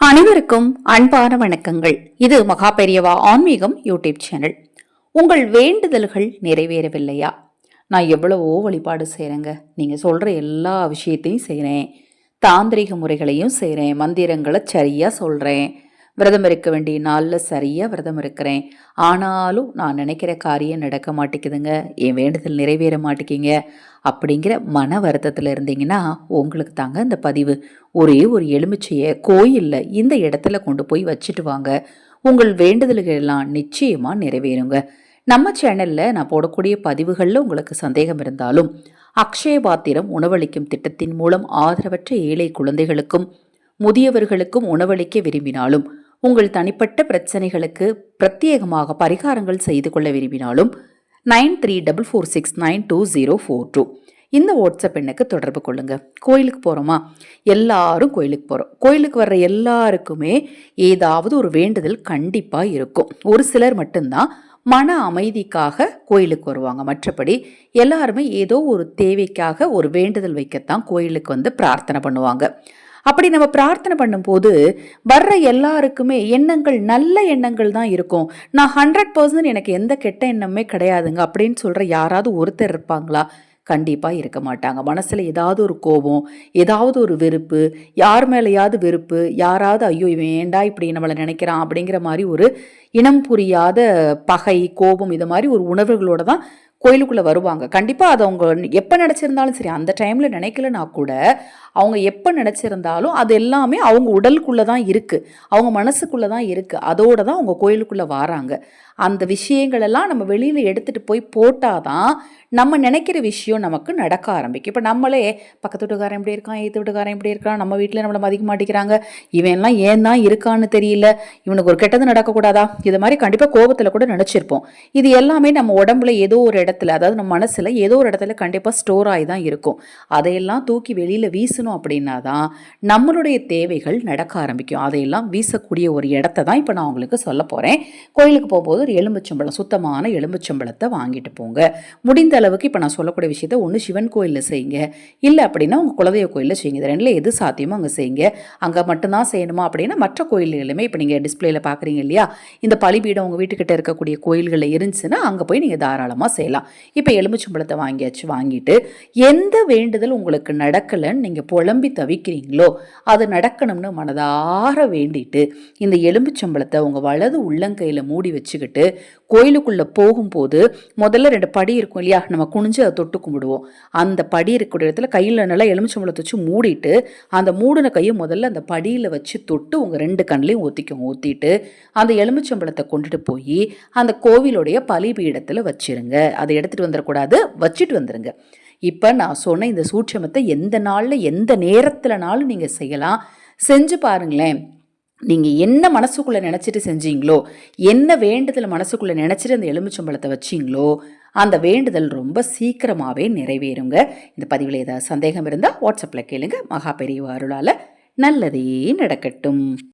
அனைவருக்கும் அன்பான வணக்கங்கள். இது மகா பெரியவா ஆன்மீகம் யூடியூப் சேனல். உங்கள் வேண்டுதல்கள் நிறைவேறவில்லையா? நான் எவ்வளவோ வழிபாடு செய்கிறேங்க நீங்கள் சொல்கிற எல்லா விஷயத்தையும் செய்கிறேன் தாந்திரிக முறைகளையும் செய்கிறேன் மந்திரங்களை சரியாக சொல்கிறேன் விரதம் இருக்க வேண்டிய நாளில் சரியாக விரதம் இருக்கிறேன் ஆனாலும் நான் நினைக்கிற காரியம் நடக்க மாட்டேங்குதுங்க. என் வேண்டுதல் நிறைவேற மாட்டேங்கிங்க. அப்படிங்கிற மன வருத்தத்தில் இருந்தீங்கன்னா உங்களுக்கு தாங்க இந்த பதிவு. ஒரே ஒரு எலுமிச்சையை கோயிலில் இந்த இடத்துல கொண்டு போய் வச்சுட்டு வாங்க. உங்கள் வேண்டுதல்கள் எல்லாம் நிச்சயமாக நிறைவேறுங்க. நம்ம சேனலில் நான் போடக்கூடிய பதிவுகளில் உங்களுக்கு சந்தேகம் இருந்தாலும் அக்ஷய பாத்திரம் உணவளிக்கும் திட்டத்தின் மூலம் ஆதரவற்ற ஏழை குழந்தைகளுக்கும் முதியவர்களுக்கும் உணவளிக்க விரும்பினாலும் உங்கள் தனிப்பட்ட பிரச்சனைகளுக்கு பிரத்யேகமாக பரிகாரங்கள் செய்து கொள்ள விரும்பினாலும் nine three double four six nine two zero four two. இந்த வாட்ஸ்அப் எண்ணுக்கு தொடர்பு கொள்ளுங்க. கோயிலுக்கு போகிறோமா எல்லாரும் கோயிலுக்கு போகிறோம் கோயிலுக்கு வர்ற எல்லாருக்குமே ஏதாவது ஒரு வேண்டுதல் கண்டிப்பாக இருக்கும். ஒரு சிலர் மட்டும்தான் மன அமைதிக்காக கோயிலுக்கு வருவாங்க. மற்றபடி எல்லாருமே ஏதோ ஒரு தேவைக்காக ஒரு வேண்டுதல் வைக்கத்தான் கோயிலுக்கு வந்து பிரார்த்தனை பண்ணுவாங்க. அப்படி நம்ம பிரார்த்தனை பண்ணும்போது வர்ற எல்லாருக்குமே எண்ணங்கள் நல்ல எண்ணங்கள் தான் இருக்கும். நான் ஹண்ட்ரட் பர்சன்ட் எனக்கு எந்த கெட்ட எண்ணமே கிடையாதுங்க அப்படின்னு சொல்கிற யாராவது ஒருத்தர் இருப்பாங்களா? கண்டிப்பாக இருக்க மாட்டாங்க. மனசில் ஏதாவது ஒரு கோபம் ஏதாவது ஒரு வெறுப்பு யார் மேலேயாவது வெறுப்பு யாராவது ஐயோ வேண்டா இப்படி நம்மளை நினைக்கிறான் அப்படிங்கிற மாதிரி ஒரு இனம் புரியாத பகை கோபம் இது மாதிரி ஒரு உணர்வுகளோடு தான் கோயிலுக்குள்ளே வருவாங்க. கண்டிப்பாக அது அவங்க எப்போ நினச்சிருந்தாலும் சரி அந்த டைமில் நினைக்கலனா கூட அவங்க எப்போ நினச்சிருந்தாலும் அது எல்லாமே அவங்க உடலுக்குள்ளே தான் இருக்குது அவங்க மனசுக்குள்ளே தான் இருக்குது அதோடு தான் அவங்க கோயிலுக்குள்ளே வராங்க. அந்த விஷயங்களெல்லாம் நம்ம வெளியில் எடுத்துகிட்டு போய் போட்டால் தான் நம்ம நினைக்கிற விஷயம் நமக்கு நடக்க ஆரம்பிக்கும். இப்போ நம்மளே பக்கத்து வீட்டுக்காரன் எப்படி இருக்கான் ஏற்று வீட்டுக்காரன் எப்படி இருக்கான் நம்ம வீட்டில் நம்மளை மதிக்க மாட்டேங்கிறாங்க. இவன்லாம் ஏன் தான் இருக்கான்னு தெரியல. இவனுக்கு ஒரு கெட்டது நடக்கக்கூடாதா? இது மாதிரி கண்டிப்பாக கோபத்தில் கூட நினச்சிருப்போம். இது எல்லாமே நம்ம உடம்புல ஏதோ ஒரு இடத்துல அதாவது நம்ம மனசில் ஏதோ ஒரு இடத்துல கண்டிப்பாக ஸ்டோர் ஆகி தான் இருக்கும். அதையெல்லாம் தூக்கி வெளியில் வீசணும் அப்படின்னா தான் நம்மளுடைய தேவைகள் நடக்க ஆரம்பிக்கும். அதையெல்லாம் வீசக்கூடிய ஒரு இடத்த தான் இப்போ நான் உங்களுக்கு சொல்ல போகிறேன் கோயிலுக்கு போகும்போது ஒரு எலும்புச்சம்பளம் சுத்தமான எலும்புச்சம்பளத்தை வாங்கிட்டு போங்க. முடிந்த அளவுக்கு இப்போ நான் சொல்லக்கூடிய விஷயத்த ஒன்று சிவன் கோயிலில் செய்யுங்க. இல்லை அப்படின்னா உங்கள் குலதெய்வ கோயிலில் செய்யுங்க. இது ரெண்டில் எது சாத்தியமோ அங்கே செய்யுங்க. அங்கே மட்டும்தான் செய்யணுமா அப்படின்னா மற்ற கோயில்களுமே இப்போ நீங்கள் டிஸ்பிளேல பார்க்குறீங்க இல்லையா? இந்த பலிபீடம் உங்கள் வீட்டுக்கிட்ட இருக்கக்கூடிய கோயில்களில் இருந்துச்சுன்னா அங்கே போய் நீங்கள் தாராளமாக செய்யலாம். இப்போ எலும்புச்சம்பளத்தை வாங்கியாச்சு வாங்கிட்டு எந்த வேண்டுதல் உங்களுக்கு நடக்கலைன்னு நீங்கள் புலம்பி தவிக்கிறீங்களோ அது நடக்கணும்னு மனதார வேண்டிட்டு இந்த எலும்புச்சம்பளத்தை உங்கள் வலது உள்ளங்கையில் மூடி வச்சுக்கிட்டு வச்சுக்கிட்டு கோயிலுக்குள்ளே போகும்போது முதல்ல ரெண்டு படி இருக்கும் இல்லையா? நம்ம குனிஞ்சு அதை தொட்டு கும்பிடுவோம். அந்த படி இருக்கக்கூடிய இடத்துல கையில் நல்லா எலுமிச்சம்பழத்தை வச்சு மூடிட்டு அந்த மூடின கையை முதல்ல அந்த படியில் வச்சு தொட்டு உங்கள் ரெண்டு கண்ணிலையும் ஊற்றிக்கோங்க ஊற்றிட்டு அந்த எலுமிச்சம்பழத்தை கொண்டுட்டு போய் அந்த கோவிலுடைய பலிபீடத்தில் வச்சிருங்க. அதை எடுத்துகிட்டு வந்துடக்கூடாது வச்சுட்டு வந்துடுங்க இப்போ நான் சொன்ன இந்த சூட்சமத்தை எந்த நாளில் எந்த நேரத்தில்னாலும் நீங்கள் செய்யலாம். செஞ்சு பாருங்களேன். நீங்கள் என்ன மனசுக்குள்ளே நினச்சிட்டு செஞ்சீங்களோ என்ன வேண்டுதல் மனசுக்குள்ளே நினச்சிட்டு அந்த எலுமிச்சம்பழத்தை வச்சிங்களோ அந்த வேண்டுதல் ரொம்ப சீக்கிரமாகவே நிறைவேறுங்க. இந்த பதிவில் ஏதாவது சந்தேகம் இருந்தால் வாட்ஸ்அப்பில் கேளுங்க. மகா பெரியவ அருளால் நல்லதே நடக்கட்டும்.